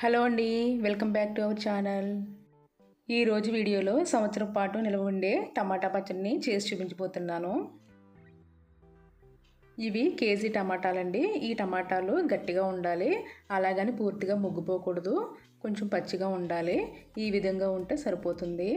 Hello అండి welcome back to our channel. ఈరోజు వీడియోలో సంవత్సరం పాటు నిల్వ ఉండే టమాటా పచ్చడిని చేసి చూపించబోతున్నాను. ఇవి కేజీ టమాటాలండి. ఈ టమాటాలు గట్టిగా ఉండాలి అలాగని పూర్తిగా ముగ్గిపోకూడదు కొంచెం పచ్చిగా ఉండాలి. ఈ విధంగా ఉంటే సరిపోతుంది.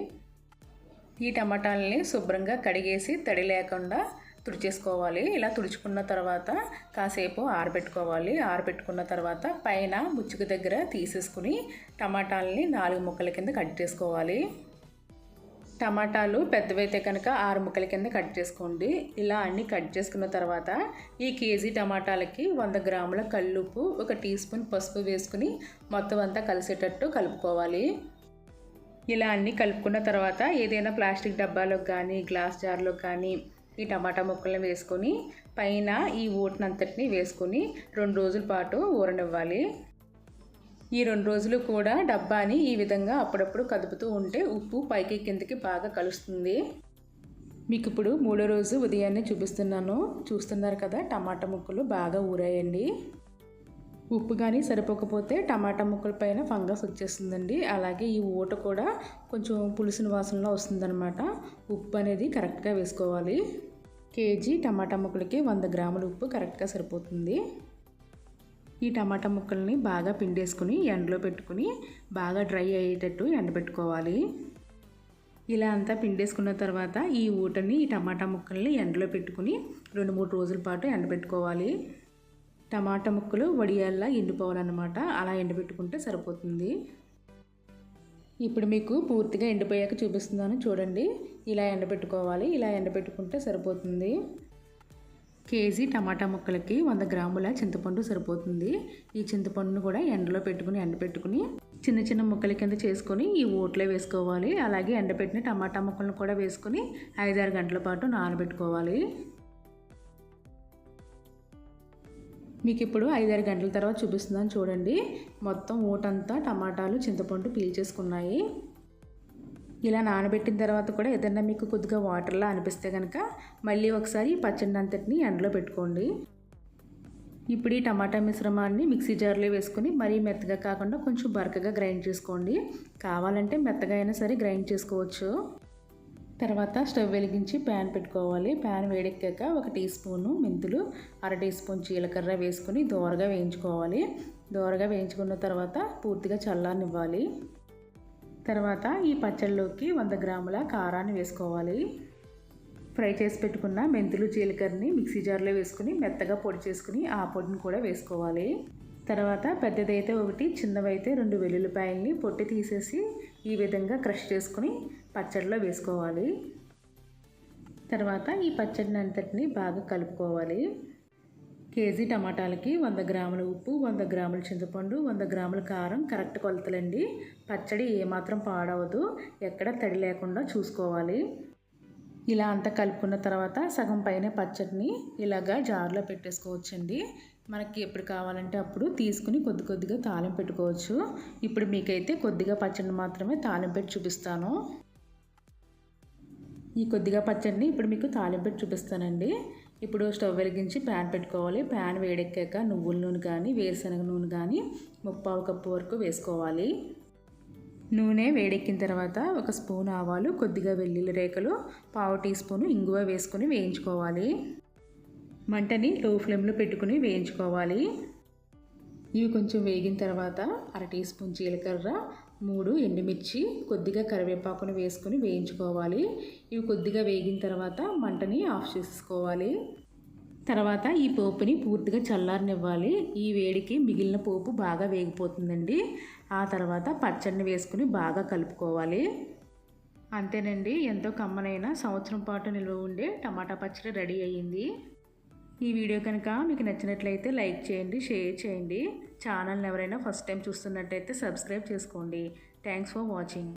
ఈ టమాటాలని శుభ్రంగా కడిగేసి తడి లేకుండా తుడిచేసుకోవాలి. ఇలా తుడుచుకున్న తర్వాత కాసేపు ఆరబెట్టుకోవాలి. ఆరబెట్టుకున్న తర్వాత పైన ముచ్చుకు దగ్గర తీసేసుకుని టమాటాలని నాలుగు ముక్కల కింద కట్ చేసుకోవాలి. టమాటాలు పెద్దవైతే కనుక ఆరు ముక్కల కింద కట్ చేసుకోండి. ఇలా అన్నీ కట్ చేసుకున్న తర్వాత ఈ కేజీ టమాటాలకి వంద గ్రాముల కల్లుపు ఒక టీ స్పూన్ పసుపు వేసుకుని మొత్తం అంతా కలిసేటట్టు కలుపుకోవాలి. ఇలా అన్నీ కలుపుకున్న తర్వాత ఏదైనా ప్లాస్టిక్ డబ్బాలోకి కానీ గ్లాస్ జార్లోకి కానీ ఈ టమాటా ముక్కలను వేసుకొని పైన ఈ ఊటనంతటిని వేసుకొని రెండు రోజుల పాటు ఊరనివ్వాలి. ఈ రెండు రోజులు కూడా డబ్బాని ఈ విధంగా అప్పుడప్పుడు కదుపుతూ ఉంటే ఉప్పు పైకి కిందకి బాగా కలుస్తుంది. మీకు ఇప్పుడు మూడో రోజు ఉదయాన్నే చూపిస్తున్నాను. చూస్తున్నారు కదా టమాటా ముక్కలు బాగా ఊరాయండి. ఉప్పు కానీ సరిపోకపోతే టమాటా ముక్కల పైన ఫంగస్ వచ్చేస్తుందండి. అలాగే ఈ ఊట కూడా కొంచెం పులుసుని వాసనలో వస్తుందన్నమాట. ఉప్పు అనేది కరెక్ట్గా వేసుకోవాలి. కేజీ టమాటా ముక్కలకి వంద గ్రాముల ఉప్పు కరెక్ట్గా సరిపోతుంది. ఈ టమాటా ముక్కల్ని బాగా పిండేసుకుని ఎండలో పెట్టుకుని బాగా డ్రై అయ్యేటట్టు ఎండబెట్టుకోవాలి. ఇలా అంతా పిండేసుకున్న తర్వాత ఈ ఊటని ఈ టమాటా ముక్కల్ని ఎండలో పెట్టుకుని రెండు మూడు రోజుల పాటు ఎండబెట్టుకోవాలి. టమాటా ముక్కలు వడియాల్లా ఎండిపోవాలన్నమాట. అలా ఎండబెట్టుకుంటే సరిపోతుంది. ఇప్పుడు మీకు పూర్తిగా ఎండిపోయాక చూపిస్తున్నాను చూడండి. ఇలా ఎండబెట్టుకోవాలి. ఇలా ఎండబెట్టుకుంటే సరిపోతుంది. కేజీ టమాటా ముక్కలకి వంద గ్రాముల చింతపండు సరిపోతుంది. ఈ చింతపండును కూడా ఎండలో పెట్టుకుని ఎండబెట్టుకుని చిన్న చిన్న ముక్కల కింద చేసుకొని ఈ ఓట్లో వేసుకోవాలి. అలాగే ఎండబెట్టిన టమాటా ముక్కలను కూడా వేసుకొని ఐదారు గంటల పాటు నానబెట్టుకోవాలి. మీకు ఇప్పుడు ఐదారు గంటల తర్వాత చూపిస్తుందని చూడండి. మొత్తం ఊటంతా టమాటాలు చింతపండు పీల్చేసుకున్నాయి. ఇలా నానబెట్టిన తర్వాత కూడా ఏదన్నా మీకు కొద్దిగా వాటర్లా అనిపిస్తే కనుక మళ్ళీ ఒకసారి పచ్చడి అంతటిని ఎండలో పెట్టుకోండి. ఇప్పుడు ఈ టమాటా మిశ్రమాన్ని మిక్సీ జార్లో వేసుకొని మరీ మెత్తగా కాకుండా కొంచెం బరకగా గ్రైండ్ చేసుకోండి. కావాలంటే మెత్తగా అయినా సరే గ్రైండ్ చేసుకోవచ్చు. తర్వాత స్టవ్ వెలిగించి ప్యాన్ పెట్టుకోవాలి. ప్యాన్ వేడెక్కాక ఒక టీ స్పూను మెంతులు అర టీ స్పూన్ జీలకర్ర వేసుకొని దోరగా వేయించుకోవాలి. దోరగా వేయించుకున్న తర్వాత పూర్తిగా చల్లారనివ్వాలి. తర్వాత ఈ పచ్చళ్ళలోకి వంద గ్రాముల కారాన్ని వేసుకోవాలి. ఫ్రై చేసి పెట్టుకున్న మెంతులు జీలకర్రని మిక్సీ జార్లో వేసుకుని మెత్తగా పొడి చేసుకుని ఆ పొడిని కూడా వేసుకోవాలి. తర్వాత పెద్దదైతే ఒకటి చిన్నవైతే రెండు వెల్లుల్లిపాయల్ని పొట్టి తీసేసి ఈ విధంగా క్రష్ చేసుకుని పచ్చడిలో వేసుకోవాలి. తర్వాత ఈ పచ్చడిని అంతటిని బాగా కలుపుకోవాలి. కేజీ టమాటాలకి వంద గ్రాముల ఉప్పు వంద గ్రాముల చింతపండు వంద గ్రాముల కారం కరెక్ట్ కొలతలండి. పచ్చడి ఏమాత్రం పాడవదు ఎక్కడ తడి లేకుండా చూసుకోవాలి. ఇలా అంతా కలుపుకున్న తర్వాత సగం పైన పచ్చడిని ఇలాగా జార్లో పెట్టేసుకోవచ్చండి. మనకి ఎప్పుడు కావాలంటే అప్పుడు తీసుకుని కొద్ది కొద్దిగా తాలింపు పెట్టుకోవచ్చు. ఇప్పుడు మీకైతే కొద్దిగా పచ్చడిని మాత్రమే తాలింపు పెట్టి చూపిస్తాను. ఈ కొద్దిగా పచ్చడిని ఇప్పుడు మీకు తాలింపు పెట్టి చూపిస్తానండి. ఇప్పుడు స్టవ్ వెలిగించి ప్యాన్ పెట్టుకోవాలి. ప్యాన్ వేడెక్కాక నువ్వుల నూనె కానీ వేరుశనగ నూనె కానీ ముప్పావు కప్పు వరకు వేసుకోవాలి. నూనె వేడెక్కిన తర్వాత ఒక స్పూన్ ఆవాలు కొద్దిగా వెల్లుల్లి రేఖలు పావు టీ స్పూను ఇంగువ వేసుకొని వేయించుకోవాలి. మంటని లో ఫ్లేమ్లో పెట్టుకుని వేయించుకోవాలి. ఇవి కొంచెం వేగిన తర్వాత అర టీ స్పూన్ జీలకర్ర మూడు ఎండుమిర్చి కొద్దిగా కరివేపాకును వేసుకొని వేయించుకోవాలి. ఇవి కొద్దిగా వేగిన తర్వాత మంటని ఆఫ్ చేసుకోవాలి తర్వాత ఈ పోపుని పూర్తిగా చల్లారనివ్వాలి. ఈ వేడికి మిగిలిన పోపు బాగా వేగిపోతుందండి. ఆ తర్వాత పచ్చడిని వేసుకుని బాగా కలుపుకోవాలి. అంతేనండి ఎంతో కమ్మనైన సంవత్సరం పాటు నిల్వ ఉండే టమాటా పచ్చడి రెడీ అయ్యింది. ఈ వీడియో కనుక మీకు నచ్చినట్లయితే లైక్ చేయండి షేర్ చేయండి. ఛానల్ని ఎవరైనా ఫస్ట్ టైం చూస్తున్నట్టయితే సబ్స్క్రైబ్ చేసుకోండి. Thanks for watching.